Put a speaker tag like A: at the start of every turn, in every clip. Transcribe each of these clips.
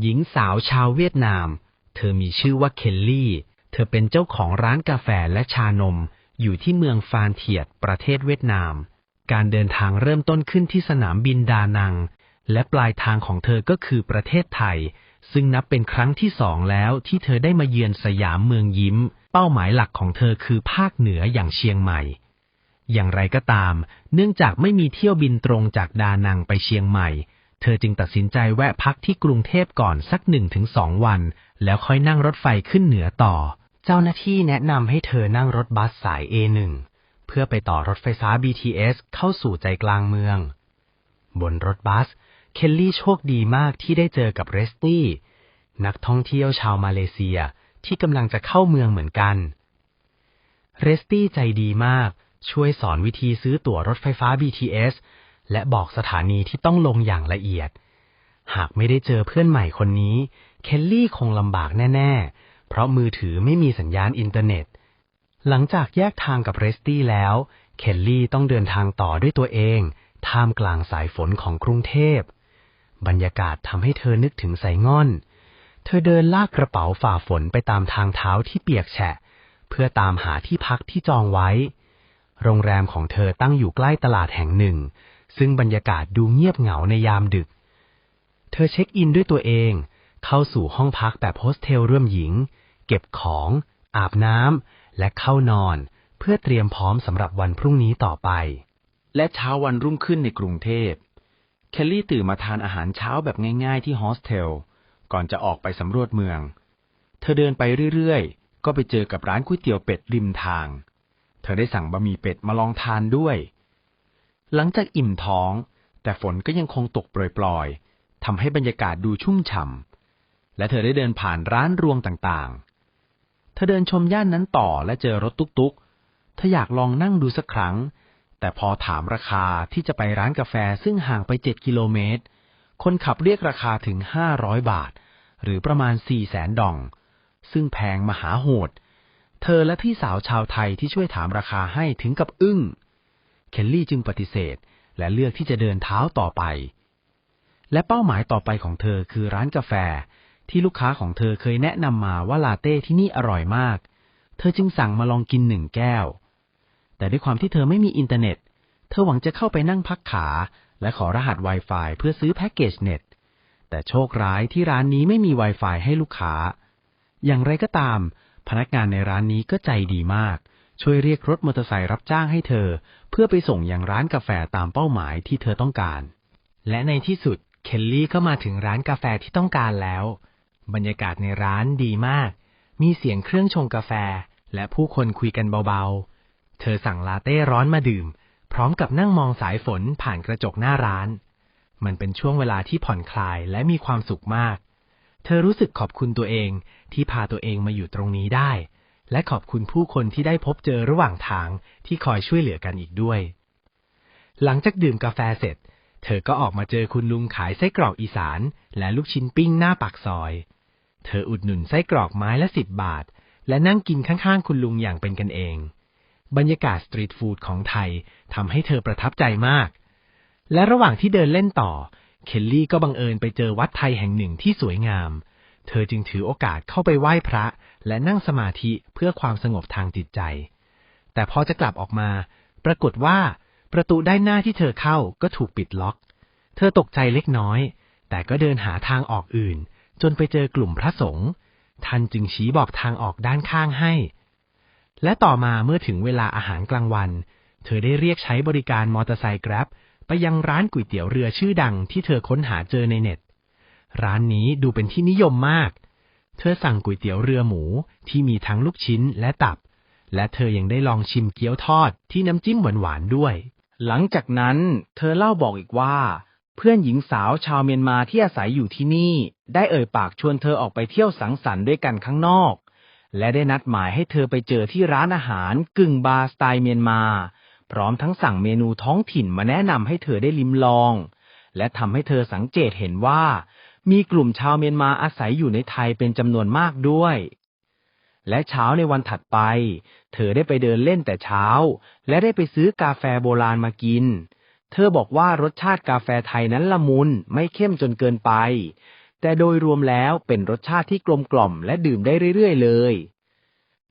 A: หญิงสาวชาวเวียดนาม เธอมีชื่อว่าเคลลี่ เธอเป็นเจ้าของร้านกาแฟและชานม อยู่ที่เมืองฟานเทียด ประเทศเวียดนาม การเดินทางเริ่มต้นขึ้นที่สนามบินดานัง และปลายทางของเธอก็คือประเทศไทย ซึ่งนับเป็นครั้งที่สองแล้วที่เธอได้มาเยือนสยามเมืองยิ้ม เป้าหมายหลักของเธอคือภาคเหนืออย่างเชียงใหม่ อย่างไรก็ตาม เนื่องจากไม่มีเที่ยวบินตรงจากดานังไปเชียงใหม่ เธอจึงตัดสินใจแวะพักที่กรุงเทพก่อนสักหนึ่งถึงสองวัน แล้วค่อยนั่งรถไฟขึ้นเหนือต่อ เจ้าหน้าที่แนะนำให้เธอนั่งรถบัสสาย A1 เพื่อไปต่อรถไฟฟ้า BTS เข้าสู่ใจกลางเมือง บนรถบัส เคลลี่โชคดีมากที่ได้เจอกับเรสตี้ นักท่องเที่ยวชาวมาเลเซียที่กำลังจะเข้าเมืองเหมือนกัน เรสตี้ใจดีมากช่วยสอนวิธีซื้อตั๋วรถไฟฟ้า BTS และบอกสถานีที่ต้องลงอย่างละเอียด หากไม่ได้เจอเพื่อนใหม่คนนี้ เคลลี่คงลำบากแน่ ๆ เพราะมือถือไม่มีสัญญาณอินเทอร์เน็ต หลังจากแยกทางกับเรสตี้แล้ว เคลลี่ต้องเดินทางต่อด้วยตัวเอง ท่ามกลางสายฝนของกรุงเทพ บรรยากาศทำให้เธอนึกถึงไสง่อน เธอเดินลากกระเป๋าฝ่าฝนไปตามทางเท้าที่เปียกแฉะ เพื่อตามหาที่พักที่จองไว้ โรงแรมของเธอตั้งอยู่ใกล้ตลาดแห่งหนึ่ง ซึ่งบรรยากาศดูเงียบเหงาในยามดึก เธอเช็คอินด้วยตัวเอง เข้าสู่ห้องพักแบบโฮสเทลร่วมหญิง เก็บของ อาบน้ำและเข้านอน เพื่อเตรียมพร้อมสำหรับวันพรุ่งนี้ต่อไป
B: และเช้าวันรุ่งขึ้นในกรุงเทพเคลลี่ตื่นมาทานอาหารเช้าแบบง่าย ๆ ที่โฮสเทล ก่อนจะออกไปสำรวจเมือง เธอเดินไปเรื่อยๆ ก็ไปเจอกับร้านก๋วยเตี๋ยวเป็ดริมทาง เธอได้สั่งบะหมี่เป็ดมาลองทานด้วย หลังจากอิ่มท้อง แต่ฝนก็ยังคงตกโปรยๆทำให้บรรยากาศดูชุ่มฉ่ำและเธอได้เดินผ่านร้านรวงต่างๆ เธอเดินชมย่านนั้นต่อและเจอรถตุ๊กๆเธออยากลองนั่งดูสักครั้ง แต่พอถามราคาที่จะไปร้านกาแฟซึ่งห่างไปเจ็ดกิโลเมตร คนขับเรียกราคาถึงห้าร้อยบาท หรือประมาณสี่แสนดอง ซึ่งแพงมหาโหด เธอและพี่สาวชาวไทยที่ช่วยถามราคาให้ถึงกับอึ้ง เคลลี่จึงปฏิเสธ และเลือกที่จะเดินเท้าต่อไป และเป้าหมายต่อไปของเธอคือร้านกาแฟ ที่ลูกค้าของเธอเคยแนะนำมาว่าลาเต้ที่นี่อร่อยมาก เธอจึงสั่งมาลองกินหนึ่งแก้ว แต่ด้วยความที่เธอไม่มีอินเทอร์เน็ต เธอหวังจะเข้าไปนั่งพักขา และขอรหัส Wi-Fi เพื่อซื้อแพ็กเกจเน็ต แต่โชคร้ายที่ร้านนี้ไม่มี Wi-Fi ให้ลูกค้า อย่างไรก็ตาม พนักงานในร้านนี้ก็ใจดีมาก ช่วยเรียกรถมอเตอร์ไซค์รับจ้างให้เธอ เพื่อไปส่งยังร้านกาแฟตามเป้าหมายที่เธอต้องการ และในที่สุดเคลลี่ก็มาถึงร้านกาแฟที่ต้องการแล้ว บรรยากาศในร้านดีมาก มีเสียงเครื่องชงกาแฟ และผู้คนคุยกันเบาๆ เธอสั่งลาเต้ร้อนมาดื่ม พร้อมกับนั่งมองสายฝนผ่านกระจกหน้าร้าน มันเป็นช่วงเวลาที่ผ่อนคลายและมีความสุขมาก เธอรู้สึกขอบคุณตัวเองที่พาตัวเองมาอยู่ตรงนี้ได้ และขอบคุณผู้คนที่ได้พบเจอระหว่างทางที่คอยช่วยเหลือกันอีกด้วย หลังจากดื่มกาแฟเสร็จ เธอก็ออกมาเจอคุณลุงขายไส้กรอกอีสาน และลูกชิ้นปิ้งหน้าปากซอย เธออุดหนุนไส้กรอกไม้ละสิบบาท และนั่งกินข้างๆคุณลุงอย่างเป็นกันเอง บรรยากาศสตรีทฟู้ดของไทยทำให้เธอประทับใจมาก และระหว่างที่เดินเล่นต่อ เคลลี่ก็บังเอิญไปเจอวัดไทยแห่งหนึ่งที่สวยงาม เธอจึงถือโอกาสเข้าไปไหว้พระ และนั่งสมาธิเพื่อความสงบทางจิตใจ แต่พอจะกลับออกมา ปรากฏว่าประตูด้านหน้าที่เธอเข้าก็ถูกปิดล็อก เธอตกใจเล็กน้อย แต่ก็เดินหาทางออกอื่น จนไปเจอกลุ่มพระสงฆ์ท่านจึงชี้บอกทางออกด้านข้างให้ และต่อมาเมื่อถึงเวลาอาหารกลางวัน เธอได้เรียกใช้บริการมอเตอร์ไซค์แกร็บไปยังร้านก๋วยเตี๋ยวเรือชื่อดังที่เธอค้นหาเจอในเน็ต ร้านนี้ดูเป็นที่นิยมมาก เธอสั่งก๋วยเตี๋ยวเรือหมูที่มีทั้งลูกชิ้นและตับ และเธอยังได้ลองชิมเกี๊ยวทอดที่น้ำจิ้มหวานๆด้วย หลังจากนั้น เธอเล่าบอกอีกว่า เพื่อนหญิงสาวชาวเมียนมาที่อาศัยอยู่ที่นี่ ได้เอ่ยปากชวนเธอออกไปเที่ยวสังสรรค์ด้วยกันข้างนอก และได้นัดหมายให้เธอไปเจอที่ร้านอาหารกึ่งบาร์สไตล์เมียนมา พร้อมทั้งสั่งเมนูท้องถิ่นมาแนะนำให้เธอได้ลิ้มลอง และทำให้เธอสังเกตเห็นว่า มีกลุ่มชาวเมียนมาอาศัยอยู่ในไทยเป็นจำนวนมากด้วย และเช้าในวันถัดไป เธอได้ไปเดินเล่นแต่เช้า และได้ไปซื้อกาแฟโบราณมากิน เธอบอกว่ารสชาติกาแฟไทยนั้นละมุนไม่เข้มจนเกินไป แต่โดยรวมแล้วเป็นรสชาติที่กลมกล่อมและดื่มได้เรื่อยๆเลย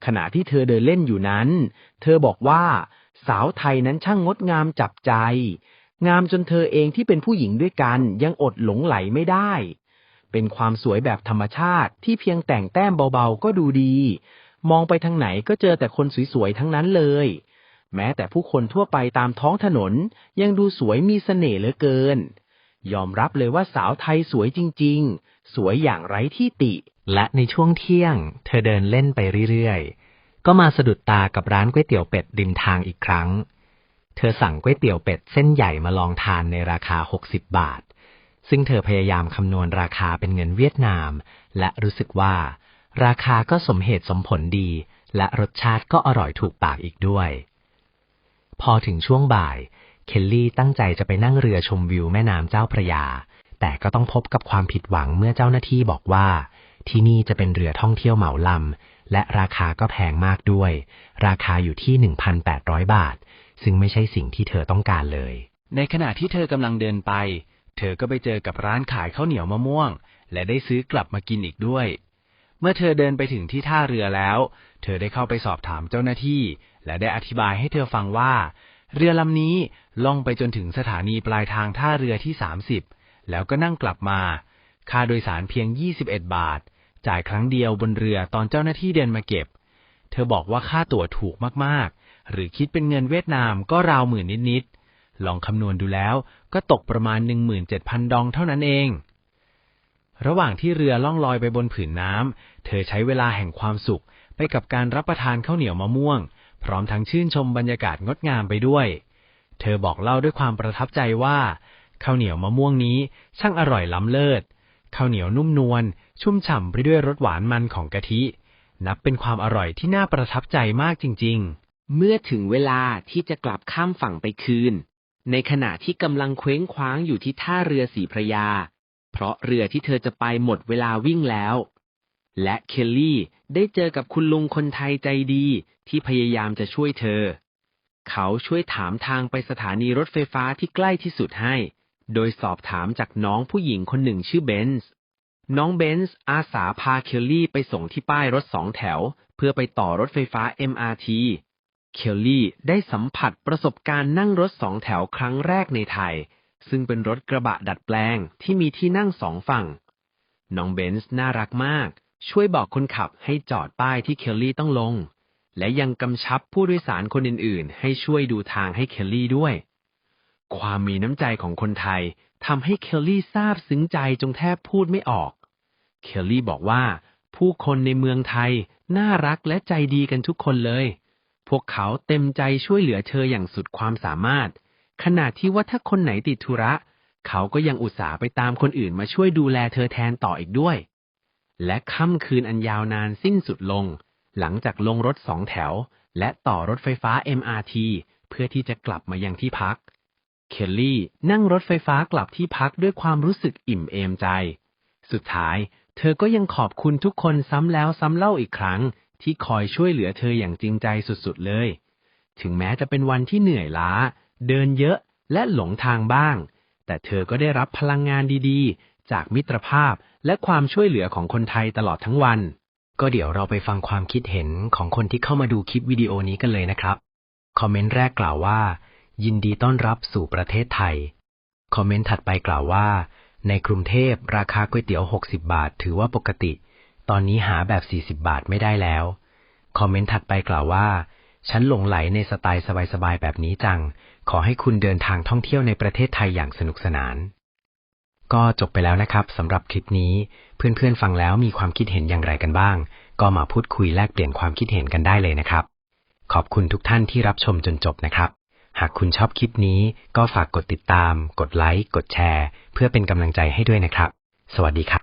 B: ขณะที่เธอเดินเล่นอยู่นั้น เธอบอกว่า สาวไทยนั้นช่างงดงามจับใจงามจนเธอเองที่เป็นผู้หญิงด้วยกันยังอดหลงไหลไม่ได้ เป็นความสวยแบบธรรมชาติที่เพียงแต่งแต้มเบาๆก็ดูดี มองไปทางไหนก็เจอแต่คนสวยๆทั้งนั้นเลย แม้แต่ผู้คนทั่วไปตามท้องถนน ยังดูสวยมีเสน่ห์เหลือเกิน ยอมรับเลยว่าสาวไทยสวยจริงๆ สวยอย่างไร้ที่ติ
A: และในช่วงเที่ยง เธอเดินเล่นไปเรื่อยๆ ก็มาสะดุดตากับร้านก๋วยเตี๋ยวเป็ดริมทางอีกครั้ง เธอสั่งก๋วยเตี๋ยวเป็ดเส้นใหญ่มาลองทานในราคา 60 บาท ซึ่งเธอพยายามคำนวณราคาเป็นเงินเวียดนาม และรู้สึกว่า ราคาก็สมเหตุสมผลดี และรสชาติก็อร่อยถูกปากอีกด้วย พอถึงช่วงบ่าย เคลลี่ตั้งใจจะไปนั่งเรือชมวิวแม่น้ำเจ้าพระยา แต่ก็ต้องพบกับความผิดหวังเมื่อเจ้าหน้าที่บอกว่า ที่นี่จะเป็นเรือท่องเที่ยวเหมาลำและราคาก็แพงมากด้วย ราคาอยู่ที่ 1,800 บาท ซึ่งไม่ใช่สิ่งที่เธอต้องการเลย
B: ในขณะที่เธอกำลังเดินไป เธอก็ไปเจอกับร้านขายข้าวเหนียวมะม่วง และได้ซื้อกลับมากินอีกด้วย เมื่อเธอเดินไปถึงที่ท่าเรือแล้ว เธอได้เข้าไปสอบถามเจ้าหน้าที่ และได้อธิบายให้เธอฟังว่า เรือลำนี้ล่องไปจนถึงสถานีปลายทางท่าเรือที่ 30 แล้วก็นั่งกลับมา ค่าโดยสารเพียง 21 บาท จ่ายครั้งเดียวบนเรือตอนเจ้าหน้าที่เดินมาเก็บ เธอบอกว่าค่าตั๋วถูกมากๆ หรือคิดเป็นเงินเวียดนามก็ราวหมื่นนิดๆ ลองคำนวณดูแล้วก็ตกประมาณ 17,000 ดองเท่านั้นเอง ระหว่างที่เรือล่องลอยไปบนผืนน้ำ เธอใช้เวลาแห่งความสุขไปกับการรับประทานข้าวเหนียวมะม่วง พร้อมทั้งชื่นชมบรรยากาศงดงามไปด้วย เธอบอกเล่าด้วยความประทับใจว่าข้าวเหนียวมะม่วงนี้ช่างอร่อยล้ำเลิศ ข้าวเหนียวนุ่มนวลชุ่มฉ่ำไปด้วยรสหวานมันของกะทิ นับเป็นความอร่อยที่น่าประทับใจมากจริง ๆ
A: เมื่อถึงเวลาที่จะกลับข้ามฝั่งไปคืน ในขณะที่กำลังเคว้งคว้างอยู่ที่ท่าเรือสีพระยา เพราะเรือที่เธอจะไปหมดเวลาวิ่งแล้ว และเคลลี่ได้เจอกับคุณลุงคนไทยใจดีที่พยายามจะช่วยเธอ เขาช่วยถามทางไปสถานีรถไฟฟ้าที่ใกล้ที่สุดให้ โดยสอบถามจากน้องผู้หญิงคนหนึ่งชื่อเบนส์ น้องเบนส์อาสาพาเคลลี่ไปส่งที่ป้ายรถสองแถว เพื่อไปต่อรถไฟฟ้า MRT เคลลี่ได้สัมผัสประสบการณ์นั่งรถสองแถวครั้งแรกในไทย ซึ่งเป็นรถกระบะดัดแปลงที่มีที่นั่งสองฝั่ง น้องเบนส์น่ารักมาก ช่วยบอกคนขับให้จอดป้ายที่เคลลี่ต้องลง และยังกำชับผู้โดยสารคนอื่นๆ ให้ช่วยดูทางให้เคลลี่ด้วย ความมีน้ำใจของคนไทยทำให้เคลลี่ซาบซึ้งใจจงแทบพูดไม่ออก เคลลี่บอกว่า ผู้คนในเมืองไทย น่ารักและใจดีกันทุกคนเลย พวกเขาเต็มใจช่วยเหลือเธออย่างสุดความสามารถ ขณะที่ว่าถ้าคนไหนติดธุระ เขาก็ยังอุตส่าห์ไปตามคนอื่นมาช่วยดูแลเธอแทนต่ออีกด้วย และค่ำคืนอันยาวนานสิ้นสุดลง หลังจากลงรถสองแถว และต่อรถไฟฟ้า MRT เพื่อที่จะกลับมายังที่พัก เคลลี่นั่งรถไฟฟ้ากลับที่พักด้วยความรู้สึกอิ่มเอมใจ สุดท้าย เธอก็ยังขอบคุณทุกคนซ้ำแล้วซ้ำเล่าอีกครั้ง ที่คอยช่วยเหลือเธออย่างจริงใจสุดๆเลย ถึงแม้จะเป็นวันที่เหนื่อยล้า เดินเยอะและหลงทางบ้าง แต่เธอก็ได้รับพลังงานดีๆ จากมิตรภาพและความช่วยเหลือของคนไทยตลอดทั้งวัน ก็เดี๋ยวเราไปฟังความคิดเห็นของคนที่เข้ามาดูคลิปวิดีโอนี้กันเลยนะครับ คอมเมนต์แรกกล่าวว่า ยินดีต้อนรับสู่ประเทศไทย คอมเมนต์ถัดไปกล่าวว่า ในกรุงเทพราคาก๋วยเตี๋ยว 60 บาท ถือว่าปกติ ตอนนี้หาแบบ 40 บาทไม่ได้แล้ว คอมเมนต์ถัดไปกล่าวว่า ฉันหลงไหลในสไตล์สบายๆ แบบนี้จัง ขอให้คุณเดินทางท่องเที่ยวในประเทศไทยอย่างสนุกสนาน ก็จบไปแล้วนะครับสำหรับคลิปนี้ เพื่อนๆฟังแล้วมีความคิดเห็นอย่างไรกันบ้าง ก็มาพูดคุยแลกเปลี่ยนความคิดเห็นกันได้เลยนะครับ ขอบคุณทุกท่านที่รับชมจนจบนะครับหากคุณชอบคลิปนี้ก็ฝากกดติดตาม กดไลค์ กดแชร์ เพื่อเป็นกำลังใจให้ด้วยนะครับ สวัสดีครับ